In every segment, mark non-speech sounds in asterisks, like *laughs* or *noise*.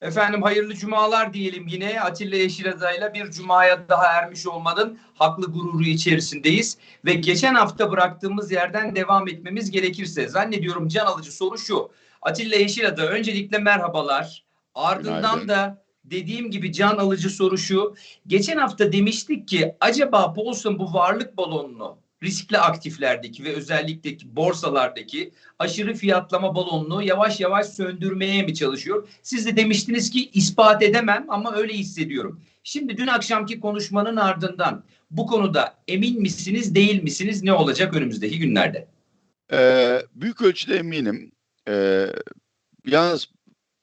Efendim hayırlı cumalar diyelim yine Atilla Yeşilada'yla bir cumaya daha ermiş olmanın haklı gururu içerisindeyiz. Ve geçen hafta bıraktığımız yerden devam etmemiz gerekirse zannediyorum can alıcı soru şu. Atilla Yeşilada öncelikle merhabalar. Ardından Günaydın. da dediğim gibi can alıcı soru şu. Geçen hafta demiştik ki acaba Paulson bu varlık balonunu riskli aktiflerdeki ve özellikle ki borsalardaki aşırı fiyatlama balonunu yavaş yavaş söndürmeye mi çalışıyor? Siz de demiştiniz ki ispat edemem ama öyle hissediyorum. Şimdi dün akşamki konuşmanın ardından bu konuda emin misiniz değil misiniz ne olacak önümüzdeki günlerde? Ee, büyük ölçüde eminim. Ee, yalnız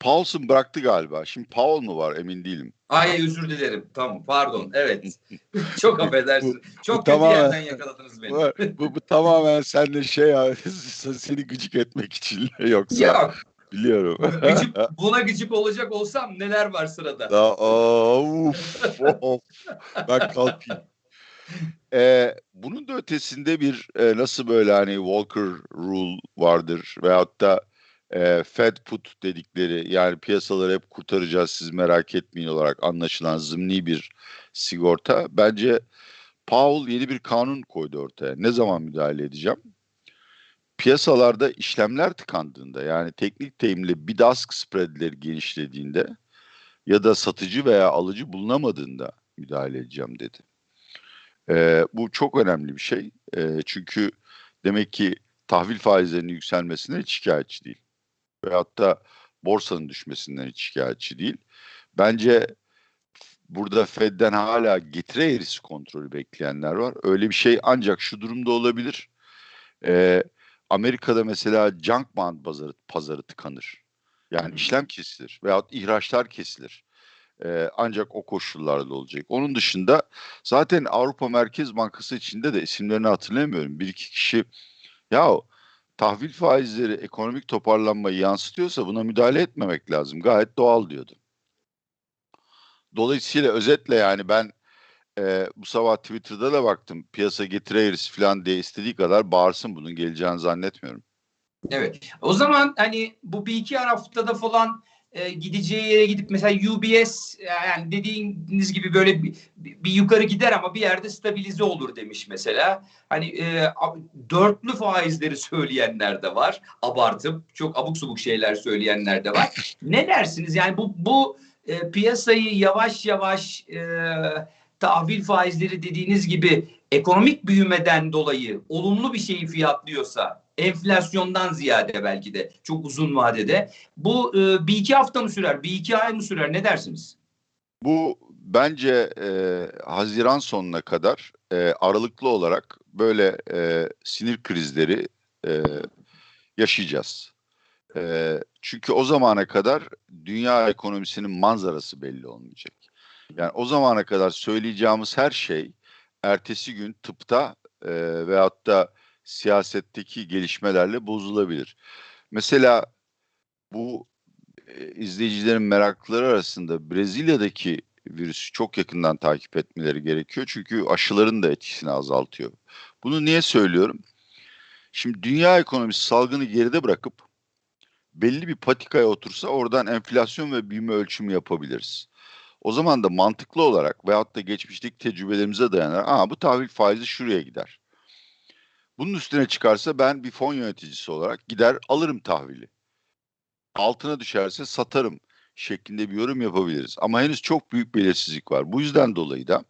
Paulson bıraktı galiba. Şimdi Paul mu var emin değilim. Ay özür dilerim. Tamam pardon. Evet. *laughs* Çok affedersin. Çok kötü tamamen- yerden yakaladınız beni. Bu, bu, bu tamamen seninle şey ya, *laughs* seni gıcık etmek için yoksa Yok. biliyorum. Gıcık, *laughs* buna gıcık olacak olsam neler var sırada? Da, of, of. Ben kalkayım. Ee, bunun da ötesinde bir e, nasıl böyle hani Walker Rule vardır veyahut da e, Fed put dedikleri yani piyasaları hep kurtaracağız siz merak etmeyin olarak anlaşılan zımni bir sigorta. Bence Powell yeni bir kanun koydu ortaya. Ne zaman müdahale edeceğim? Piyasalarda işlemler tıkandığında yani teknik deyimle bid-ask spreadleri genişlediğinde ya da satıcı veya alıcı bulunamadığında müdahale edeceğim dedi. Ee, bu çok önemli bir şey. Ee, çünkü demek ki tahvil faizlerinin yükselmesine hiç şikayetçi değil. Veyahut da borsanın düşmesinden hiç şikayetçi değil. Bence burada Fed'den hala getire eğrisi kontrolü bekleyenler var. Öyle bir şey ancak şu durumda olabilir. Ee, Amerika'da mesela junk bond pazarı, pazarı tıkanır. Yani Hı. işlem kesilir veyahut ihraçlar kesilir. Ee, ancak o koşullarda olacak. Onun dışında zaten Avrupa Merkez Bankası içinde de isimlerini hatırlamıyorum. Bir iki kişi ya tahvil faizleri ekonomik toparlanmayı yansıtıyorsa buna müdahale etmemek lazım. Gayet doğal diyordu. Dolayısıyla özetle yani ben e, bu sabah Twitter'da da baktım piyasa getire eğrisi falan diye istediği kadar bağırsın bunun geleceğini zannetmiyorum. Evet. O zaman hani bu bir iki haftada falan e, gideceği yere gidip mesela UBS e, yani dediğiniz gibi böyle bir, bir yukarı gider ama bir yerde stabilize olur demiş mesela. Hani e, dörtlü faizleri söyleyenler de var. Abartıp çok abuk subuk şeyler söyleyenler de var. ne dersiniz? Yani bu bu e, piyasayı yavaş yavaş e, tahvil faizleri dediğiniz gibi ekonomik büyümeden dolayı olumlu bir şeyi fiyatlıyorsa enflasyondan ziyade belki de çok uzun vadede bu e, bir iki hafta mı sürer bir iki ay mı sürer ne dersiniz? Bu bence e, Haziran sonuna kadar e, aralıklı olarak böyle e, sinir krizleri e, yaşayacağız. E, çünkü o zamana kadar dünya ekonomisinin manzarası belli olmayacak. Yani o zamana kadar söyleyeceğimiz her şey ertesi gün tıpta e, veyahut da siyasetteki gelişmelerle bozulabilir. Mesela bu e, izleyicilerin merakları arasında Brezilya'daki virüsü çok yakından takip etmeleri gerekiyor. Çünkü aşıların da etkisini azaltıyor. Bunu niye söylüyorum? Şimdi dünya ekonomisi salgını geride bırakıp belli bir patikaya otursa oradan enflasyon ve büyüme ölçümü yapabiliriz. O zaman da mantıklı olarak veyahut da geçmişteki tecrübelerimize dayanarak Aa, bu tahvil faizi şuraya gider. Bunun üstüne çıkarsa ben bir fon yöneticisi olarak gider alırım tahvili. Altına düşerse satarım şeklinde bir yorum yapabiliriz. Ama henüz çok büyük belirsizlik var. Bu yüzden dolayı da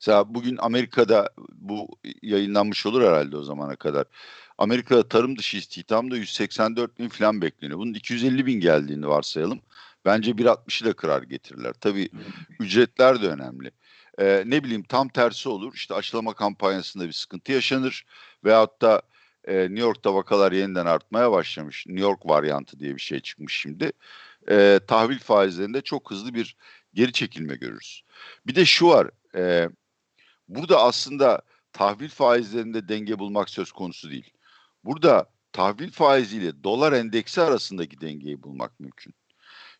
mesela bugün Amerika'da bu yayınlanmış olur herhalde o zamana kadar. Amerika'da tarım dışı istihdamda 184 bin falan bekleniyor. Bunun 250 bin geldiğini varsayalım. Bence 1.60'ı da kırar getirirler. Tabii ücretler de önemli. Ee, ne bileyim tam tersi olur. İşte aşılama kampanyasında bir sıkıntı yaşanır. Veyahut da e, New York'ta vakalar yeniden artmaya başlamış. New York varyantı diye bir şey çıkmış şimdi. E, tahvil faizlerinde çok hızlı bir geri çekilme görürüz. Bir de şu var. E, burada aslında tahvil faizlerinde denge bulmak söz konusu değil. Burada tahvil faiziyle dolar endeksi arasındaki dengeyi bulmak mümkün.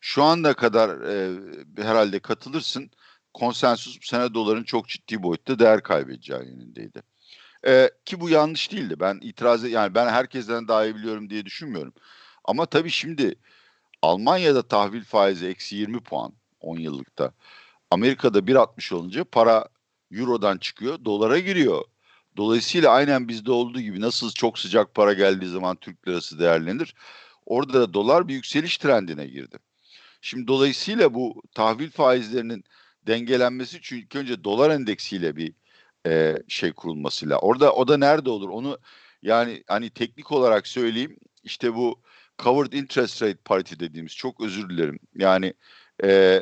Şu ana kadar e, herhalde katılırsın konsensus bu sene doların çok ciddi boyutta değer kaybedeceği yönündeydi. E, ki bu yanlış değildi. Ben itiraz yani ben herkesten daha iyi biliyorum diye düşünmüyorum. Ama tabii şimdi Almanya'da tahvil faizi eksi 20 puan 10 yıllıkta. Amerika'da 1.60 olunca para Euro'dan çıkıyor, dolara giriyor. Dolayısıyla aynen bizde olduğu gibi nasıl çok sıcak para geldiği zaman Türk lirası değerlenir. Orada da dolar bir yükseliş trendine girdi. Şimdi dolayısıyla bu tahvil faizlerinin dengelenmesi ilk önce dolar endeksiyle bir e, şey kurulmasıyla. Orada o da nerede olur? Onu yani hani teknik olarak söyleyeyim. İşte bu covered interest rate parity dediğimiz çok özür dilerim. Yani e,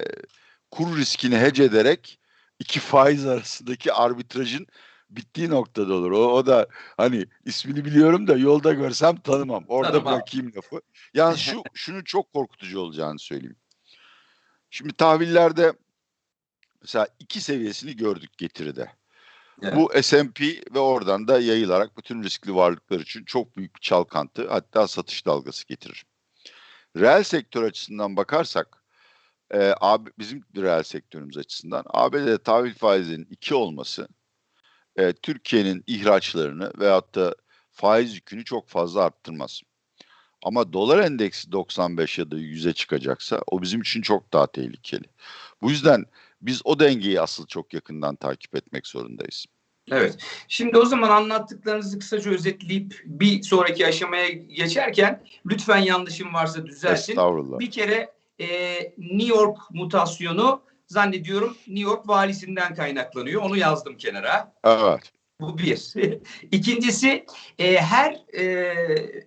kur riskini hece ederek iki faiz arasındaki arbitrajın bittiği noktada olur. O, o da hani ismini biliyorum da yolda görsem tanımam. Orada Tanımam. bırakayım lafı. Yani şu *laughs* şunu çok korkutucu olacağını söyleyeyim. Şimdi tahvillerde mesela iki seviyesini gördük getiride. Evet. Bu S&P ve oradan da yayılarak bütün riskli varlıklar için çok büyük bir çalkantı hatta satış dalgası getirir. Reel sektör açısından bakarsak e, AB, bizim reel sektörümüz açısından ABD'de tahvil faizinin 2 olması e, Türkiye'nin ihraçlarını veyahut da faiz yükünü çok fazla arttırmaz. Ama dolar endeksi 95 ya da 100'e çıkacaksa o bizim için çok daha tehlikeli. Bu yüzden biz o dengeyi asıl çok yakından takip etmek zorundayız. Evet. Şimdi o zaman anlattıklarınızı kısaca özetleyip bir sonraki aşamaya geçerken lütfen yanlışım varsa düzeltin. Estağfurullah. Bir kere e, New York mutasyonu zannediyorum New York valisinden kaynaklanıyor. Onu yazdım kenara. Evet. Bu bir. *laughs* İkincisi e, her e,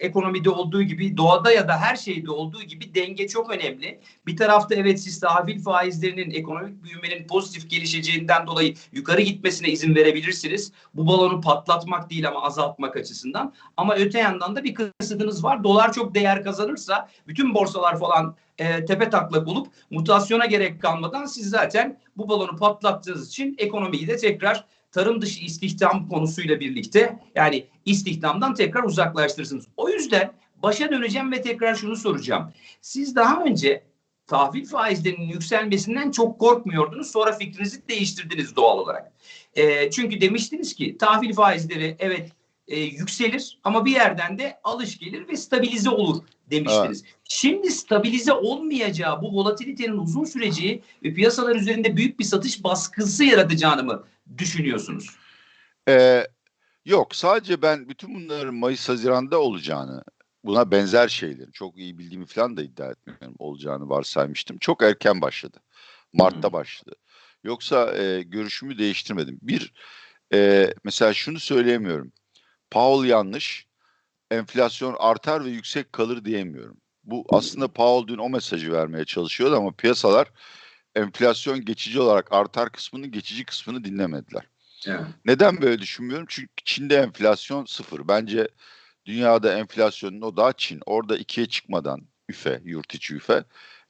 ekonomide olduğu gibi doğada ya da her şeyde olduğu gibi denge çok önemli. Bir tarafta evet siz tahvil faizlerinin ekonomik büyümenin pozitif gelişeceğinden dolayı yukarı gitmesine izin verebilirsiniz. Bu balonu patlatmak değil ama azaltmak açısından. Ama öte yandan da bir kısıtınız var. Dolar çok değer kazanırsa bütün borsalar falan e, tepe taklak olup mutasyona gerek kalmadan siz zaten bu balonu patlattığınız için ekonomiyi de tekrar tarım dışı istihdam konusuyla birlikte yani istihdamdan tekrar uzaklaştırırsınız. O yüzden başa döneceğim ve tekrar şunu soracağım. Siz daha önce tahvil faizlerinin yükselmesinden çok korkmuyordunuz. Sonra fikrinizi değiştirdiniz doğal olarak. E, çünkü demiştiniz ki tahvil faizleri evet e, yükselir ama bir yerden de alış gelir ve stabilize olur demiştiniz. Şimdi stabilize olmayacağı bu volatilitenin uzun süreceği ve piyasalar üzerinde büyük bir satış baskısı yaratacağını mı düşünüyorsunuz? Ee, yok sadece ben bütün bunların Mayıs-Haziran'da olacağını buna benzer şeylerin çok iyi bildiğimi falan da iddia etmiyorum olacağını varsaymıştım. Çok erken başladı. Mart'ta Hmm. başladı. Yoksa e, görüşümü değiştirmedim. Bir e, mesela şunu söyleyemiyorum. Powell yanlış. Enflasyon artar ve yüksek kalır diyemiyorum. Bu aslında Powell dün o mesajı vermeye çalışıyordu ama piyasalar enflasyon geçici olarak artar kısmını geçici kısmını dinlemediler. Evet. Neden böyle düşünmüyorum? Çünkü Çin'de enflasyon sıfır. Bence dünyada enflasyonun o daha Çin. Orada ikiye çıkmadan üfe, yurt içi üfe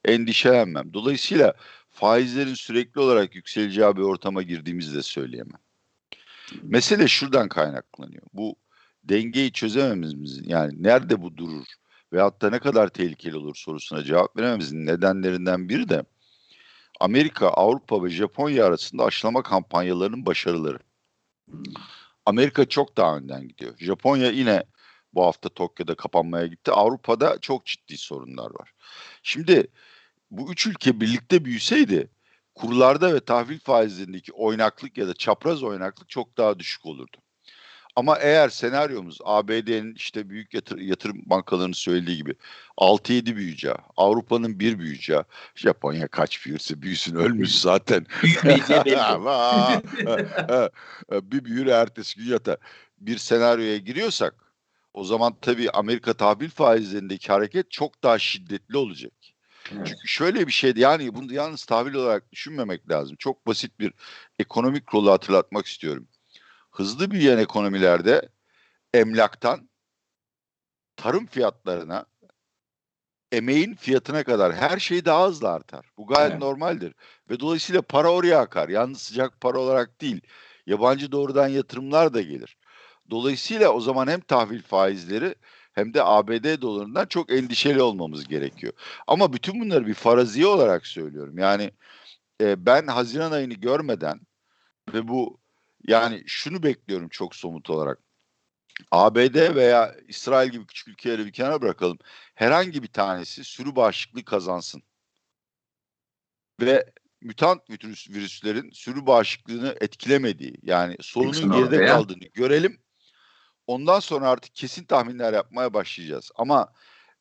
endişelenmem. Dolayısıyla faizlerin sürekli olarak yükseleceği bir ortama girdiğimizi de söyleyemem. Mesele şuradan kaynaklanıyor. Bu dengeyi çözemememizin yani nerede bu durur veyahut da ne kadar tehlikeli olur sorusuna cevap verememizin nedenlerinden biri de Amerika, Avrupa ve Japonya arasında aşılama kampanyalarının başarıları. Amerika çok daha önden gidiyor. Japonya yine bu hafta Tokyo'da kapanmaya gitti. Avrupa'da çok ciddi sorunlar var. Şimdi bu üç ülke birlikte büyüseydi kurlarda ve tahvil faizlerindeki oynaklık ya da çapraz oynaklık çok daha düşük olurdu. Ama eğer senaryomuz ABD'nin işte büyük yatır, yatırım bankalarının söylediği gibi 6-7 büyüyeceği, Avrupa'nın bir büyüyeceği, Japonya kaç büyürse büyüsün ölmüş zaten. *laughs* Belli. *laughs* Ama, bir büyür ertesi gün yatar. Bir senaryoya giriyorsak o zaman tabii Amerika tahvil faizlerindeki hareket çok daha şiddetli olacak. Evet. Çünkü şöyle bir şeydi yani bunu yalnız tahvil olarak düşünmemek lazım. Çok basit bir ekonomik kuralı hatırlatmak istiyorum. Hızlı büyüyen ekonomilerde emlaktan tarım fiyatlarına emeğin fiyatına kadar her şey daha hızlı artar. Bu gayet Evet. normaldir. Ve dolayısıyla para oraya akar. Yalnız sıcak para olarak değil. Yabancı doğrudan yatırımlar da gelir. Dolayısıyla o zaman hem tahvil faizleri hem de ABD dolarından çok endişeli olmamız gerekiyor. Ama bütün bunları bir faraziye olarak söylüyorum. Yani e, ben Haziran ayını görmeden ve bu yani şunu bekliyorum çok somut olarak. ABD veya İsrail gibi küçük ülkeleri bir kenara bırakalım. Herhangi bir tanesi sürü bağışıklığı kazansın. Ve mutant virüs, virüslerin sürü bağışıklığını etkilemediği yani sorunun geride kaldığını görelim. Ondan sonra artık kesin tahminler yapmaya başlayacağız. Ama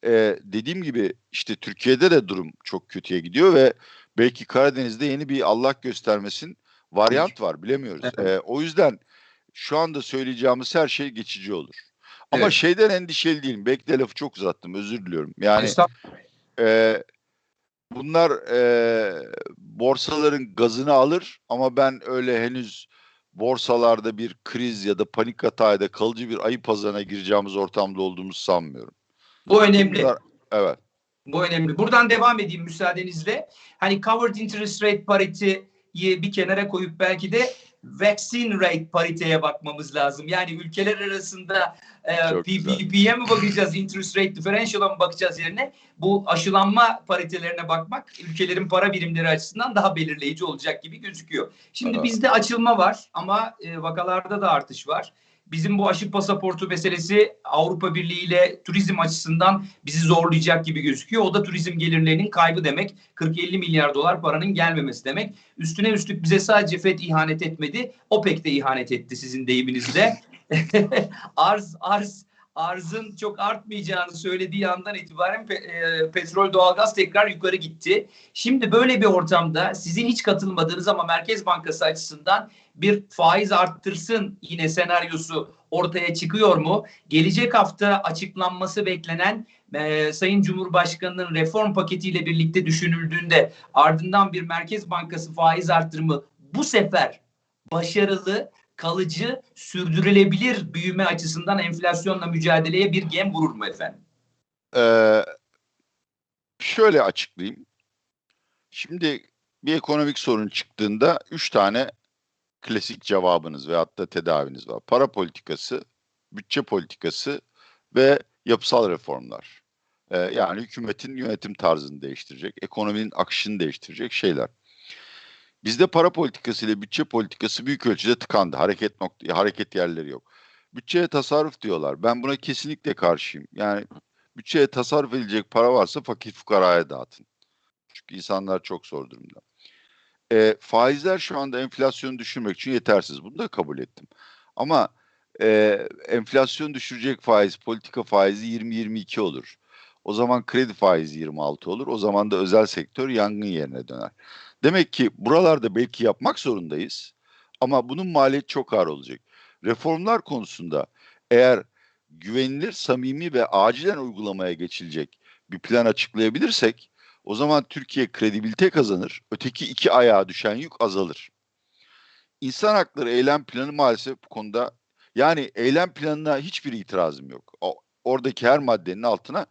e, dediğim gibi işte Türkiye'de de durum çok kötüye gidiyor ve belki Karadeniz'de yeni bir Allah göstermesin varyant var bilemiyoruz. Evet. E, o yüzden şu anda söyleyeceğimiz her şey geçici olur. Ama Evet. şeyden endişeli değilim. Belki de lafı çok uzattım özür diliyorum. Yani e, bunlar e, borsaların gazını alır ama ben öyle henüz borsalarda bir kriz ya da panik hatayda kalıcı bir ayı pazarına gireceğimiz ortamda olduğumuzu sanmıyorum. Bu önemli. Bunlar- evet. Bu önemli. Buradan devam edeyim müsaadenizle. Hani covered interest rate pariteyi bir kenara koyup belki de vaccine rate pariteye bakmamız lazım. Yani ülkeler arasında e. PPP'ye mi bakacağız, interest rate differential'a mı bakacağız yerine bu aşılanma paritelerine bakmak ülkelerin para birimleri açısından daha belirleyici olacak gibi gözüküyor. Şimdi Evet. bizde açılma var ama e, vakalarda da artış var. Bizim bu aşı pasaportu meselesi Avrupa Birliği ile turizm açısından bizi zorlayacak gibi gözüküyor. O da turizm gelirlerinin kaybı demek. 40-50 milyar dolar paranın gelmemesi demek. Üstüne üstlük bize sadece FED ihanet etmedi. OPEC de ihanet etti sizin deyiminizle. *laughs* arz arz arzın çok artmayacağını söylediği andan itibaren pe- e, petrol doğalgaz tekrar yukarı gitti. Şimdi böyle bir ortamda sizin hiç katılmadığınız ama Merkez Bankası açısından bir faiz arttırsın yine senaryosu ortaya çıkıyor mu? Gelecek hafta açıklanması beklenen e, Sayın Cumhurbaşkanı'nın reform paketiyle birlikte düşünüldüğünde ardından bir Merkez Bankası faiz arttırımı bu sefer başarılı, kalıcı, sürdürülebilir büyüme açısından enflasyonla mücadeleye bir gem vurur mu efendim? Ee, şöyle açıklayayım. Şimdi bir ekonomik sorun çıktığında üç tane klasik cevabınız veyahut da tedaviniz var. Para politikası, bütçe politikası ve yapısal reformlar. Ee, yani hükümetin yönetim tarzını değiştirecek, ekonominin akışını değiştirecek şeyler. Bizde para politikası ile bütçe politikası büyük ölçüde tıkandı. Hareket nokta, hareket yerleri yok. Bütçeye tasarruf diyorlar. Ben buna kesinlikle karşıyım. Yani bütçeye tasarruf edilecek para varsa fakir fukaraya dağıtın. Çünkü insanlar çok zor durumda. E, faizler şu anda enflasyonu düşürmek için yetersiz. Bunu da kabul ettim. Ama e, enflasyon düşürecek faiz, politika faizi 20-22 olur. O zaman kredi faizi 26 olur. O zaman da özel sektör yangın yerine döner. Demek ki buralarda belki yapmak zorundayız. Ama bunun maliyeti çok ağır olacak. Reformlar konusunda eğer güvenilir, samimi ve acilen uygulamaya geçilecek bir plan açıklayabilirsek o zaman Türkiye kredibilite kazanır. Öteki iki ayağa düşen yük azalır. İnsan hakları eylem planı maalesef bu konuda yani eylem planına hiçbir itirazım yok. O, oradaki her maddenin altına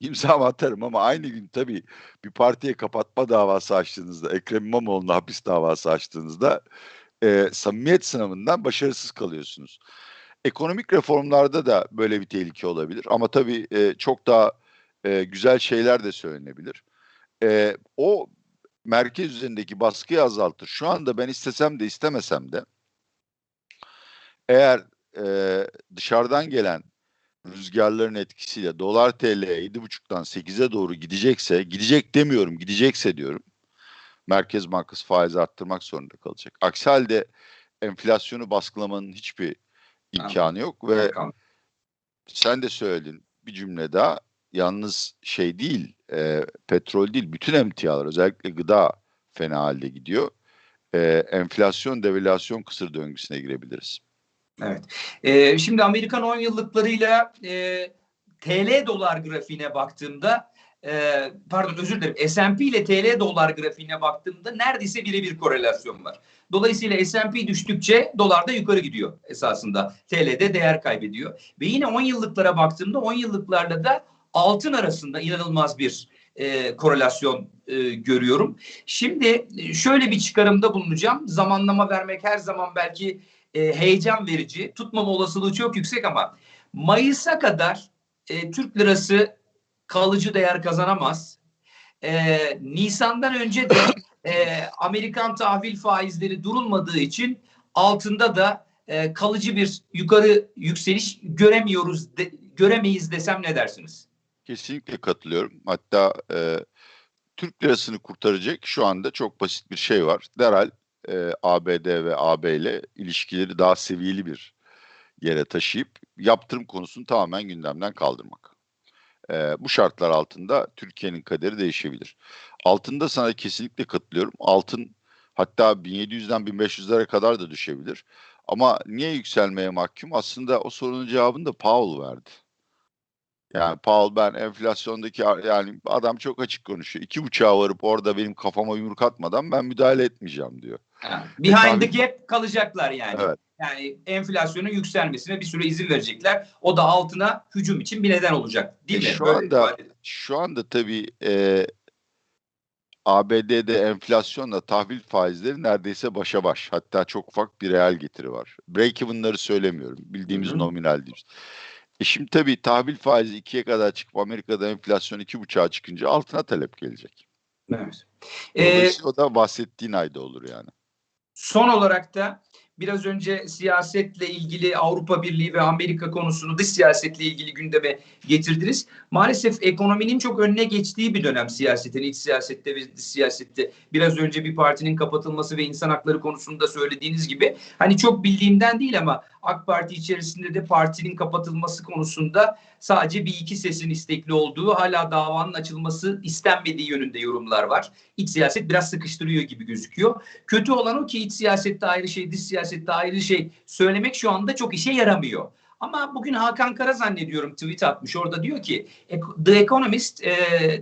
imza atarım ama aynı gün tabii bir partiye kapatma davası açtığınızda, Ekrem İmamoğlu'na hapis davası açtığınızda e, samimiyet sınavından başarısız kalıyorsunuz. Ekonomik reformlarda da böyle bir tehlike olabilir ama tabii e, çok daha e, güzel şeyler de söylenebilir. E, o merkez üzerindeki baskıyı azaltır. Şu anda ben istesem de istemesem de eğer e, dışarıdan gelen rüzgarların etkisiyle dolar TL 7.5'tan 8'e doğru gidecekse, gidecek demiyorum, gidecekse diyorum. Merkez Bankası faiz arttırmak zorunda kalacak. Aksi halde enflasyonu baskılamanın hiçbir imkanı yok ve sen de söyledin bir cümle daha yalnız şey değil e, petrol değil bütün emtialar özellikle gıda fena halde gidiyor. E, enflasyon devalüasyon kısır döngüsüne girebiliriz. Evet. Ee, şimdi Amerikan 10 yıllıklarıyla e, TL dolar grafiğine baktığımda e, pardon özür dilerim S&P ile TL dolar grafiğine baktığımda neredeyse birebir korelasyon var. Dolayısıyla S&P düştükçe dolar da yukarı gidiyor esasında. TL'de değer kaybediyor. Ve yine 10 yıllıklara baktığımda 10 yıllıklarla da altın arasında inanılmaz bir e, korelasyon e, görüyorum. Şimdi e, şöyle bir çıkarımda bulunacağım. Zamanlama vermek her zaman belki e, heyecan verici. Tutmama olasılığı çok yüksek ama Mayıs'a kadar e, Türk lirası kalıcı değer kazanamaz. E, Nisan'dan önce de e, Amerikan tahvil faizleri durulmadığı için altında da e, kalıcı bir yukarı yükseliş göremiyoruz, de, göremeyiz desem ne dersiniz? Kesinlikle katılıyorum. Hatta e, Türk lirasını kurtaracak şu anda çok basit bir şey var. Derhal e, ABD ve AB ile ilişkileri daha seviyeli bir yere taşıyıp yaptırım konusunu tamamen gündemden kaldırmak. E, bu şartlar altında Türkiye'nin kaderi değişebilir. Altında sana kesinlikle katılıyorum. Altın hatta 1700'den 1500'lere kadar da düşebilir. Ama niye yükselmeye mahkum? Aslında o sorunun cevabını da Powell verdi. Yani Paul ben enflasyondaki yani adam çok açık konuşuyor. İki buçuğa varıp orada benim kafama yumruk atmadan ben müdahale etmeyeceğim diyor. Behind the gap kalacaklar yani. Evet. Yani enflasyonun yükselmesine bir süre izin verecekler. O da altına hücum için bir neden olacak. Değil E, mi? şu Böyle anda-. Şu anda tabii e, ABD'de enflasyonla tahvil faizleri neredeyse başa baş. Hatta çok ufak bir reel getiri var. Break-even'ları söylemiyorum. Bildiğimiz Hı nominal değil. E şimdi tabii tahvil faizi ikiye kadar çıkıp Amerika'da enflasyon iki buçuğa çıkınca altına talep gelecek. Evet. Ee, o da bahsettiğin ayda olur yani. Son olarak da biraz önce siyasetle ilgili Avrupa Birliği ve Amerika konusunu dış siyasetle ilgili gündeme getirdiniz. Maalesef ekonominin çok önüne geçtiği bir dönem siyasetin, iç siyasette ve dış siyasette. Biraz önce bir partinin kapatılması ve insan hakları konusunda söylediğiniz gibi hani çok bildiğimden değil ama AK Parti içerisinde de partinin kapatılması konusunda sadece bir iki sesin istekli olduğu hala davanın açılması istenmediği yönünde yorumlar var. İç siyaset biraz sıkıştırıyor gibi gözüküyor. Kötü olan o ki iç siyasette ayrı şey, dış siyasette ayrı şey söylemek şu anda çok işe yaramıyor. Ama bugün Hakan Kara zannediyorum tweet atmış. Orada diyor ki The Economist e,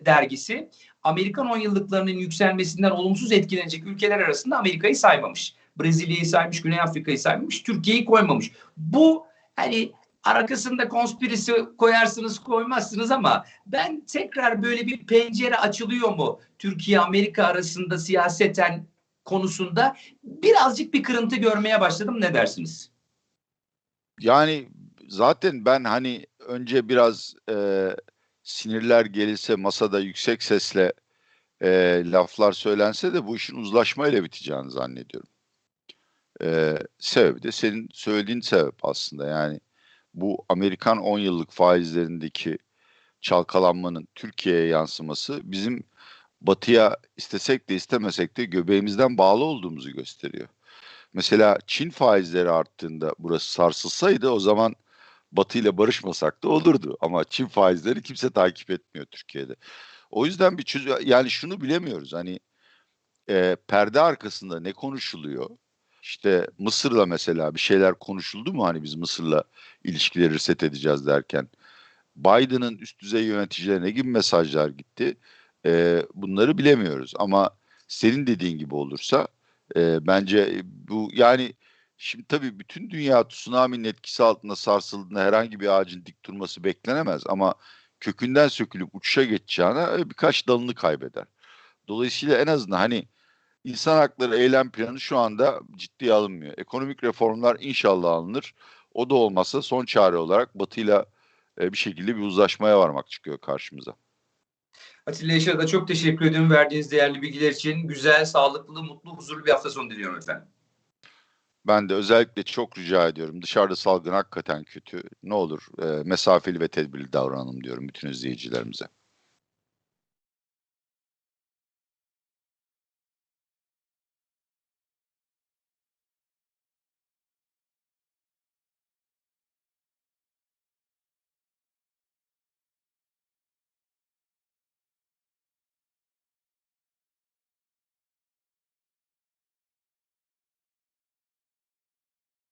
dergisi Amerikan 10 yıllıklarının yükselmesinden olumsuz etkilenecek ülkeler arasında Amerika'yı saymamış. Brezilya'yı saymış, Güney Afrika'yı saymamış, Türkiye'yi koymamış. Bu hani arkasında konspirisi koyarsınız koymazsınız ama ben tekrar böyle bir pencere açılıyor mu Türkiye Amerika arasında siyaseten konusunda birazcık bir kırıntı görmeye başladım ne dersiniz? Yani zaten ben hani önce biraz e, sinirler gelirse masada yüksek sesle e, laflar söylense de bu işin uzlaşmayla biteceğini zannediyorum. E, sebebi de senin söylediğin sebep aslında yani bu Amerikan 10 yıllık faizlerindeki çalkalanmanın Türkiye'ye yansıması bizim batıya istesek de istemesek de göbeğimizden bağlı olduğumuzu gösteriyor. Mesela Çin faizleri arttığında burası sarsılsaydı o zaman Batı ile barışmasak da olurdu. Ama Çin faizleri kimse takip etmiyor Türkiye'de. O yüzden bir çözüm yani şunu bilemiyoruz hani e, perde arkasında ne konuşuluyor? İşte Mısır'la mesela bir şeyler konuşuldu mu hani biz Mısır'la ilişkileri reset edeceğiz derken. Biden'ın üst düzey yöneticilerine ne gibi mesajlar gitti? E, bunları bilemiyoruz ama senin dediğin gibi olursa e, bence bu yani şimdi tabii bütün dünya tsunami'nin etkisi altında sarsıldığında herhangi bir ağacın dik durması beklenemez ama kökünden sökülüp uçuşa geçeceğine birkaç dalını kaybeder. Dolayısıyla en azından hani insan hakları eylem planı şu anda ciddiye alınmıyor. Ekonomik reformlar inşallah alınır. O da olmazsa son çare olarak Batı'yla e, bir şekilde bir uzlaşmaya varmak çıkıyor karşımıza. Atilla Yaşar'a da çok teşekkür ediyorum verdiğiniz değerli bilgiler için. Güzel, sağlıklı, mutlu, huzurlu bir hafta sonu diliyorum efendim. Ben de özellikle çok rica ediyorum. Dışarıda salgın hakikaten kötü. Ne olur e, mesafeli ve tedbirli davranalım diyorum bütün izleyicilerimize.